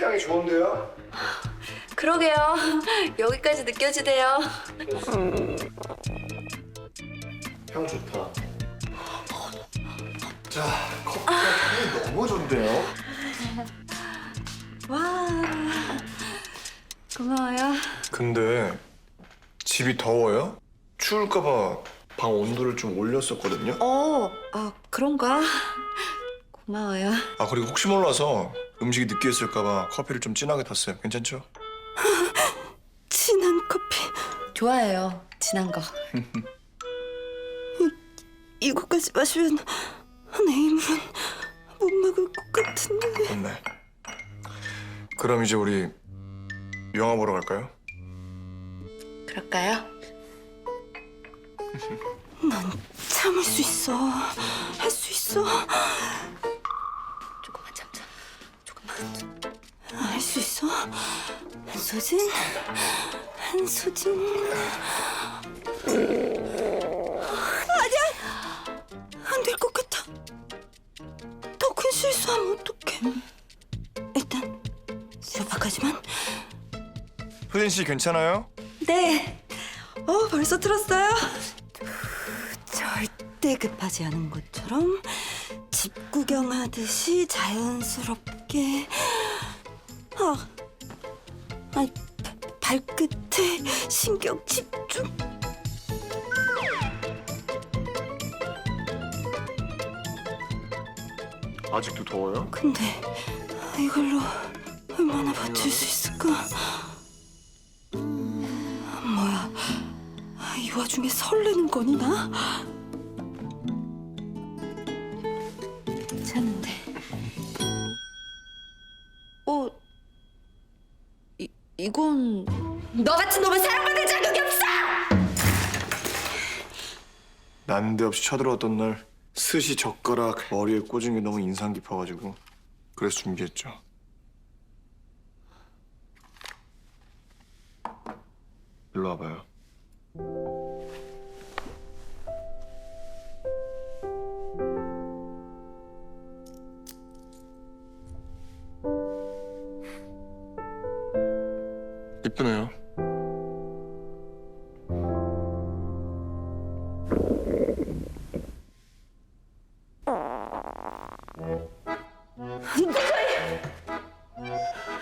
좋은데요? 그러게요. 여기까지 느껴지대요. 향 좋다. 자, 커피가 향이 너무 좋은데요? 와. 고마워요. 근데 집이 더워요? 추울까 봐 방 온도를 좀 올렸었거든요. 어, 아 그런가? 고마워요. 아 그리고 혹시 몰라서 음식이 느끼했을까봐 커피를 좀 진하게 탔어요. 괜찮죠? 진한 커피 좋아해요. 진한 거. 이거까지 마시면 내 힘은 못 막을 것 같은데 좋네. 그럼 이제 우리 영화 보러 갈까요? 그럴까요? 참을 수 있어 할 수 있어 있어 한소진? 한소진? 아니야! 안 될 것 같아. 더 큰 실수하면 어떡해? 일단 소파까지만. 효진 씨 괜찮아요? 네. 어, 벌써 들었어요? 절대 급하지 않은 것처럼 집 구경하듯이 자연스럽게 아, 아니 바- 발끝에 신경 집중. 아직도 더워요? 근데 이걸로 얼마나 버틸 수 있을까? 뭐야? 이 와중에 설레는 거니 나? 이 이건 너 같은 놈은 사랑받을 자격이 없어! 난데없이 쳐들어왔던 날 스시 젓가락 머리에 꽂은 게 너무 인상 깊어가지고 그래서 준비했죠. 일로 와봐요. 이쁘네요.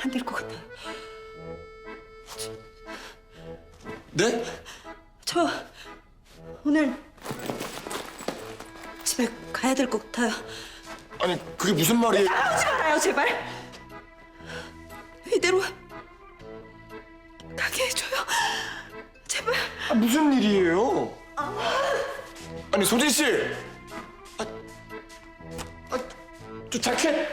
안 될 것 같아. 네? 저 오늘 집에 가야 될 것 같아요. 아니 그게 무슨 말이에요? 따라오지 말아요, 제발. 이대로. 제발. 아, 무슨 일이에요? 아니 소진 씨, 아, 아, 저 자켓